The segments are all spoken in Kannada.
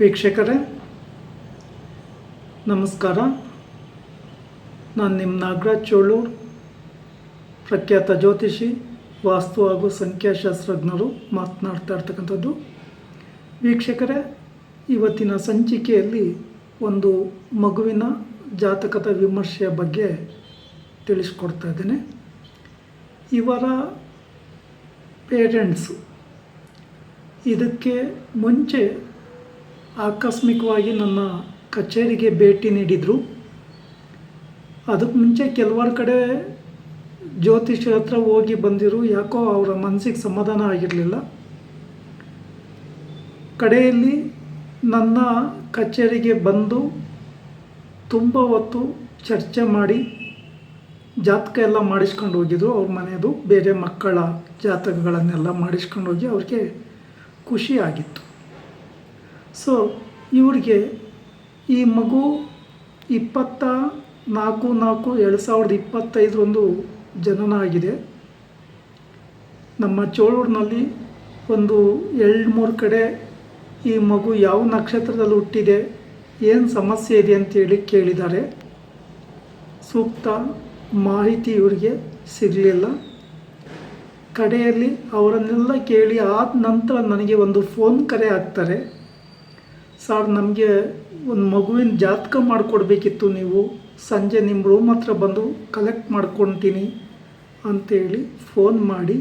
ವೀಕ್ಷಕರೇ, ನಮಸ್ಕಾರ. ನಾನು ನಿಮ್ಮ ನಾಗರಾಜ್ ಚೋಳೂರ್, ಪ್ರಖ್ಯಾತ ಜ್ಯೋತಿಷಿ, ವಾಸ್ತು ಹಾಗೂ ಸಂಖ್ಯಾಶಾಸ್ತ್ರಜ್ಞರು ಮಾತನಾಡ್ತಾ ಇರ್ತಕ್ಕಂಥದ್ದು. ವೀಕ್ಷಕರೇ, ಇವತ್ತಿನ ಸಂಚಿಕೆಯಲ್ಲಿ ಒಂದು ಮಗುವಿನ ಜಾತಕದ ವಿಮರ್ಶೆಯ ಬಗ್ಗೆ ತಿಳಿಸ್ಕೊಡ್ತಾ ಇದ್ದೇನೆ. ಇವರ ಪೇರೆಂಟ್ಸು ಇದಕ್ಕೆ ಮುಂಚೆ ಆಕಸ್ಮಿಕವಾಗಿ ನನ್ನ ಕಚೇರಿಗೆ ಭೇಟಿ ನೀಡಿದರು. ಅದಕ್ಕೆ ಮುಂಚೆ ಕೆಲವಾರು ಕಡೆ ಜ್ಯೋತಿಷ್ಯರ ಹತ್ರ ಹೋಗಿ ಬಂದಿರು. ಯಾಕೋ ಅವರ ಮನಸ್ಸಿಗೆ ಸಮಾಧಾನ ಆಗಿರಲಿಲ್ಲ. ಕಡೆಯಲ್ಲಿ ನನ್ನ ಕಚೇರಿಗೆ ಬಂದು ತುಂಬ ಹೊತ್ತು ಚರ್ಚೆ ಮಾಡಿ ಜಾತಕ ಎಲ್ಲ ಮಾಡಿಸ್ಕೊಂಡು ಹೋಗಿದ್ರು. ಅವ್ರ ಮನೆಯದು ಬೇರೆ ಮಕ್ಕಳ ಜಾತಕಗಳನ್ನೆಲ್ಲ ಮಾಡಿಸ್ಕೊಂಡು ಹೋಗಿ ಅವ್ರಿಗೆ ಖುಷಿ ಆಗಿತ್ತು. ಸೊ ಇವ್ರಿಗೆ ಈ ಮಗು ಇಪ್ಪತ್ತ ನಾಲ್ಕು ನಾಲ್ಕು ಎರಡು ಸಾವಿರದ ಇಪ್ಪತ್ತೈದರಂದು ಜನನ ಆಗಿದೆ. ನಮ್ಮ ಚೋಳೂರಿನಲ್ಲಿ ಒಂದು ಎರಡು ಮೂರು ಕಡೆ ಈ ಮಗು ಯಾವ ನಕ್ಷತ್ರದಲ್ಲಿ ಹುಟ್ಟಿದೆ, ಏನು ಸಮಸ್ಯೆ ಇದೆ ಅಂತೇಳಿ ಕೇಳಿದ್ದಾರೆ. ಸೂಕ್ತ ಮಾಹಿತಿ ಇವರಿಗೆ ಸಿಗಲಿಲ್ಲ. ಕಡೆಯಲ್ಲಿ ಅವರನ್ನೆಲ್ಲ ಕೇಳಿ ಆದ ನಂತರ ನನಗೆ ಒಂದು ಫೋನ್ ಕರೆ ಆಗ್ತಾರೆ. ಸರ್, ನಮಗೆ ಒಂದು ಮಗುವಿನ ಜಾತಕ ಮಾಡಿಕೊಡ್ಬೇಕಿತ್ತು ನೀವು. ಸಂಜೆ ನಿಮ್ಮ ರೂಮ್ ಹತ್ರ ಬಂದು ಕಲೆಕ್ಟ್ ಮಾಡ್ಕೊತೀನಿ ಅಂತೇಳಿ ಫೋನ್ ಮಾಡಿ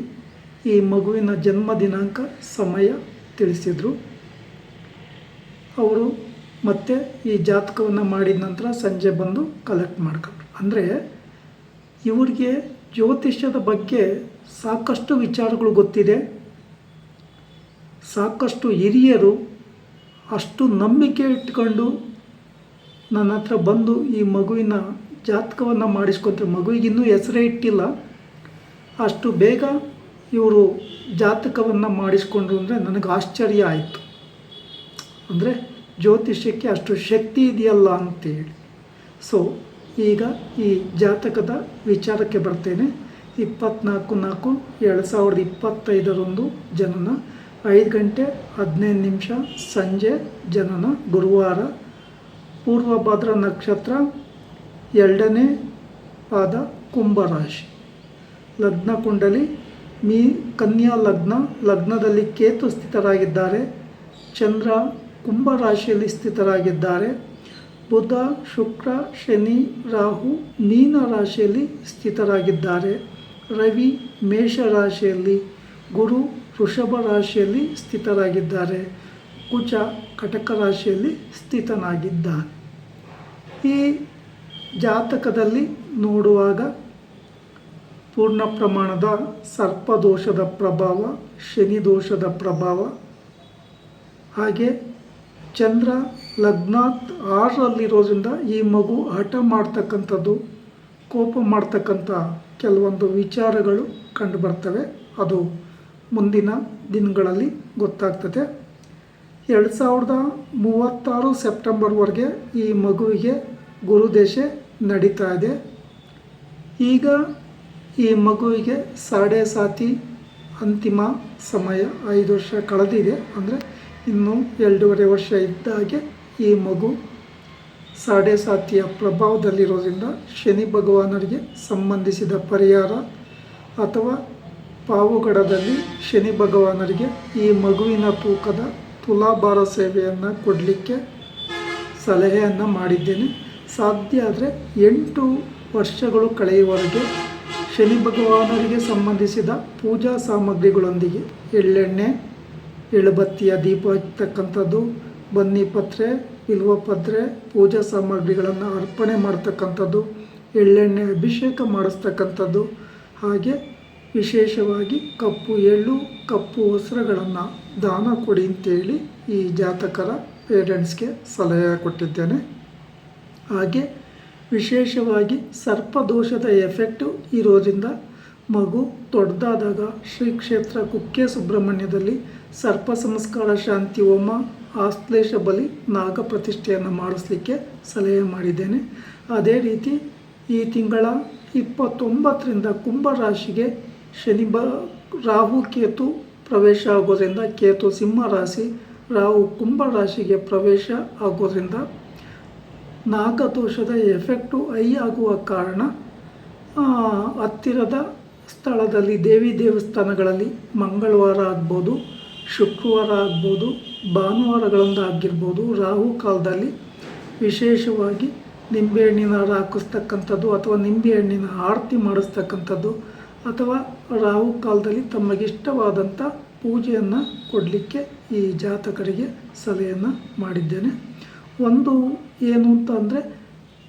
ಈ ಮಗುವಿನ ಜನ್ಮ ದಿನಾಂಕ, ಸಮಯ ತಿಳಿಸಿದರು. ಅವರು ಮತ್ತೆ ಈ ಜಾತಕವನ್ನು ಮಾಡಿದ ನಂತರ ಸಂಜೆ ಬಂದು ಕಲೆಕ್ಟ್ ಮಾಡ್ಕೊಂಡ್ರು. ಅಂದರೆ ಇವರಿಗೆ ಜ್ಯೋತಿಷ್ಯದ ಬಗ್ಗೆ ಸಾಕಷ್ಟು ವಿಚಾರಗಳು ಗೊತ್ತಿದೆ. ಸಾಕಷ್ಟು ಹಿರಿಯರು ಅಷ್ಟು ನಂಬಿಕೆ ಇಟ್ಕೊಂಡು ನನ್ನ ಹತ್ರ ಬಂದು ಈ ಮಗುವಿನ ಜಾತಕವನ್ನು ಮಾಡಿಸ್ಕೊತಾರೆ ಮಗುವಿಗೆ ಇನ್ನೂ ಹೆಸರೇ ಇಟ್ಟಿಲ್ಲ. ಅಷ್ಟು ಬೇಗ ಇವರು ಜಾತಕವನ್ನು ಮಾಡಿಸ್ಕೊಂಡ್ರು ಅಂದರೆ ನನಗೆ ಆಶ್ಚರ್ಯ ಆಯಿತು. ಅಂದರೆ ಜ್ಯೋತಿಷ್ಯಕ್ಕೆ ಅಷ್ಟು ಶಕ್ತಿ ಇದೆಯಲ್ಲ ಅಂತೇಳಿ. ಸೊ ಈಗ ಈ ಜಾತಕದ ವಿಚಾರಕ್ಕೆ ಬರ್ತೇನೆ. ಇಪ್ಪತ್ತ್ನಾಲ್ಕು ನಾಲ್ಕು ಎರಡು ಸಾವಿರದ ಇಪ್ಪತ್ತೈದರಂದು ಜನನ. ಐದು ಗಂಟೆ, ಹದಿನೈದು ನಿಮಿಷ, ಸಂಜೆ, ಜನನ, ಗುರುವಾರ, ಪೂರ್ವಭದ್ರ ನಕ್ಷತ್ರ, ಎರಡನೇ ಪಾದ, ಕುಂಭರಾಶಿ. ಲಗ್ನ ಕುಂಡಲಿ, ಮೀ, ಕನ್ಯಾ ಲಗ್ನ, ಲಗ್ನದಲ್ಲಿ ಕೇತು ಸ್ಥಿತರಾಗಿದ್ದಾರೆ, ಚಂದ್ರ ಕುಂಭ ರಾಶಿಯಲ್ಲಿ ಸ್ಥಿತರಾಗಿದ್ದಾರೆ, ಬುಧ, ಶುಕ್ರ, ಶನಿ, ರಾಹು, ಮೀನ ರಾಶಿಯಲ್ಲಿ ಸ್ಥಿತರಾಗಿದ್ದಾರೆ, ರವಿ ಮೇಷ ರಾಶಿಯಲ್ಲಿ, ಗುರು ವೃಷಭ ರಾಶಿಯಲ್ಲಿ ಸ್ಥಿತರಾಗಿದ್ದಾರೆ. ಕುಚ ಕಟಕ ರಾಶಿಯಲ್ಲಿ ಸ್ಥಿತನಾಗಿದ್ದ ಈ ಜಾತಕದಲ್ಲಿ ನೋಡುವಾಗ ಪೂರ್ಣ ಪ್ರಮಾಣದ ಸರ್ಪದೋಷದ ಪ್ರಭಾವ, ಶನಿ ದೋಷದ ಪ್ರಭಾವ, ಹಾಗೆ ಚಂದ್ರ ಲಗ್ನಾತ್ ಆರರಲ್ಲಿರೋದ್ರಿಂದ ಈ ಮಗು ಹಠ ಮಾಡ್ತಕ್ಕಂಥದ್ದು, ಕೋಪ ಮಾಡ್ತಕ್ಕಂಥ ಕೆಲವೊಂದು ವಿಚಾರಗಳು ಕಂಡುಬರ್ತವೆ ಅದು ಮುಂದಿನ ದಿನಗಳಲ್ಲಿ ಗೊತ್ತಾಗ್ತದೆ. ಎರಡು ಸಾವಿರದ ಮೂವತ್ತಾರು ಸೆಪ್ಟೆಂಬರ್ವರೆಗೆ ಈ ಮಗುವಿಗೆ ಗುರುದೇಶೆ ನಡೀತಾ ಇದೆ. ಈಗ ಈ ಮಗುವಿಗೆ ಸಾಡೆ ಸಾತಿ ಅಂತಿಮ ಸಮಯ ಐದು ವರ್ಷ ಕಳೆದಿದೆ. ಅಂದರೆ ಇನ್ನೂ ಎರಡೂವರೆ ವರ್ಷ ಇದ್ದಾಗೆ ಈ ಮಗು ಸಾಡೆ ಸಾತಿಯ ಪ್ರಭಾವದಲ್ಲಿರೋದ್ರಿಂದ ಶನಿ ಭಗವಾನರಿಗೆ ಸಂಬಂಧಿಸಿದ ಪರಿಹಾರ ಅಥವಾ ಪಾವುಗಡದಲ್ಲಿ ಶನಿ ಭಗವಾನರಿಗೆ ಈ ಮಗುವಿನ ತೂಕದ ತುಲಾಭಾರ ಸೇವೆಯನ್ನು ಕೊಡಲಿಕ್ಕೆ ಸಲಹೆಯನ್ನು ಮಾಡಿದ್ದೇನೆ. ಸಾಧ್ಯ ಆದರೆ ಎಂಟು ವರ್ಷಗಳು ಕಳೆಯುವವರೆಗೆ ಶನಿ ಭಗವಾನರಿಗೆ ಸಂಬಂಧಿಸಿದ ಪೂಜಾ ಸಾಮಗ್ರಿಗಳೊಂದಿಗೆ ಎಳ್ಳೆಣ್ಣೆ, ಎಳುಬತ್ತಿಯ ದೀಪ ಇರ್ತಕ್ಕಂಥದ್ದು, ಬನ್ನಿ ಪತ್ರೆ, ಇಲ್ವ ಪತ್ರೆ, ಪೂಜಾ ಸಾಮಗ್ರಿಗಳನ್ನು ಅರ್ಪಣೆ ಮಾಡ್ತಕ್ಕಂಥದ್ದು, ಎಳ್ಳೆಣ್ಣೆ ಅಭಿಷೇಕ ಮಾಡಿಸ್ತಕ್ಕಂಥದ್ದು, ಹಾಗೆ ವಿಶೇಷವಾಗಿ ಕಪ್ಪು ಎಳ್ಳು, ಕಪ್ಪು ವಸ್ತ್ರಗಳನ್ನು ದಾನ ಕೊಡಿ ಅಂತೇಳಿ ಈ ಜಾತಕರ ಪೇರೆಂಟ್ಸ್ಗೆ ಸಲಹೆ ಕೊಟ್ಟಿದ್ದೇನೆ. ಹಾಗೆ ವಿಶೇಷವಾಗಿ ಸರ್ಪದೋಷದ ಎಫೆಕ್ಟು ಇರೋದ್ರಿಂದ ಮಗು ದೊಡ್ಡದಾದಾಗ ಶ್ರೀ ಕ್ಷೇತ್ರ ಕುಕ್ಕೆ ಸುಬ್ರಹ್ಮಣ್ಯದಲ್ಲಿ ಸರ್ಪ ಸಂಸ್ಕಾರ ಶಾಂತಿ ಹೋಮ, ಆಶ್ಲೇಷ ಬಲಿ, ನಾಗ ಪ್ರತಿಷ್ಠೆಯನ್ನು ಮಾಡಿಸಲಿಕ್ಕೆ ಸಲಹೆ ಮಾಡಿದ್ದೇನೆ. ಅದೇ ರೀತಿ ಈ ತಿಂಗಳ ಇಪ್ಪತ್ತೊಂಬತ್ತರಿಂದ ಕುಂಭ ರಾಶಿಗೆ ಶನಿ ಬ ರಾಹು, ಕೇತು ಪ್ರವೇಶ ಆಗೋದ್ರಿಂದ ಕೇತು ಸಿಂಹ ರಾಶಿ, ರಾಹು ಕುಂಭ ರಾಶಿಗೆ ಪ್ರವೇಶ ಆಗೋದ್ರಿಂದ ನಾಗದೋಷದ ಎಫೆಕ್ಟು ಹೈ ಆಗುವ ಕಾರಣ ಹತ್ತಿರದ ಸ್ಥಳದಲ್ಲಿ ದೇವಿ ದೇವಸ್ಥಾನಗಳಲ್ಲಿ ಮಂಗಳವಾರ ಆಗ್ಬೋದು, ಶುಕ್ರವಾರ ಆಗ್ಬೋದು ಭಾನುವಾರಗಳಿಂದ ಆಗಿರ್ಬೋದು ರಾಹು ಕಾಲದಲ್ಲಿ ವಿಶೇಷವಾಗಿ ನಿಂಬೆಹಣ್ಣಿನ ಹಾಕಿಸ್ತಕ್ಕಂಥದ್ದು ಅಥವಾ ನಿಂಬೆಹಣ್ಣಿನ ಆರತಿ ಮಾಡಿಸ್ತಕ್ಕಂಥದ್ದು ಅಥವಾ ರಾಹು ಕಾಲದಲ್ಲಿ ತಮಗಿಷ್ಟವಾದಂಥ ಪೂಜೆಯನ್ನು ಕೊಡಲಿಕ್ಕೆ ಈ ಜಾತಕರಿಗೆ ಸಲಹೆಯನ್ನು ಮಾಡಿದ್ದೇನೆ. ಒಂದು ಏನು ಅಂತ ಅಂದರೆ,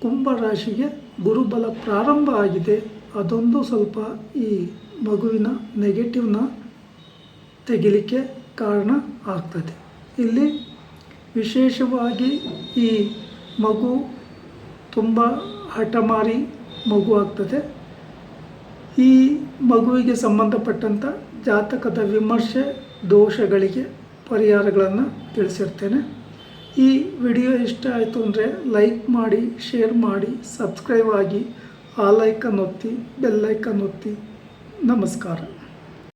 ಕುಂಭ ರಾಶಿಗೆ ಗುರುಬಲ ಪ್ರಾರಂಭ ಆಗಿದೆ. ಅದೊಂದು ಸ್ವಲ್ಪ ಈ ಮಗುವಿನ ನೆಗೆಟಿವ್ನ ತೆಗಿಲಿಕ್ಕೆ ಕಾರಣ ಆಗ್ತದೆ. ಇಲ್ಲಿ ವಿಶೇಷವಾಗಿ ಈ ಮಗು ತುಂಬ ಹಠಮಾರಿ ಮಗು ಆಗ್ತದೆ. ಈ ಮಗುವಿಗೆ ಸಂಬಂಧಪಟ್ಟಂಥ ಜಾತಕದ ವಿಮರ್ಶೆ, ದೋಷಗಳಿಗೆ ಪರಿಹಾರಗಳನ್ನು ತಿಳಿಸಿರ್ತೇನೆ. ಈ ವಿಡಿಯೋ ಇಷ್ಟ ಆಯಿತು ಅಂದರೆ ಲೈಕ್ ಮಾಡಿ, ಶೇರ್ ಮಾಡಿ, ಸಬ್ಸ್ಕ್ರೈಬ್ ಆಗಿ, ಆ ಲೈಕನ್ ಒತ್ತಿ ಬೆಲ್ಲೈಕನ್ ಒತ್ತಿ. ನಮಸ್ಕಾರ.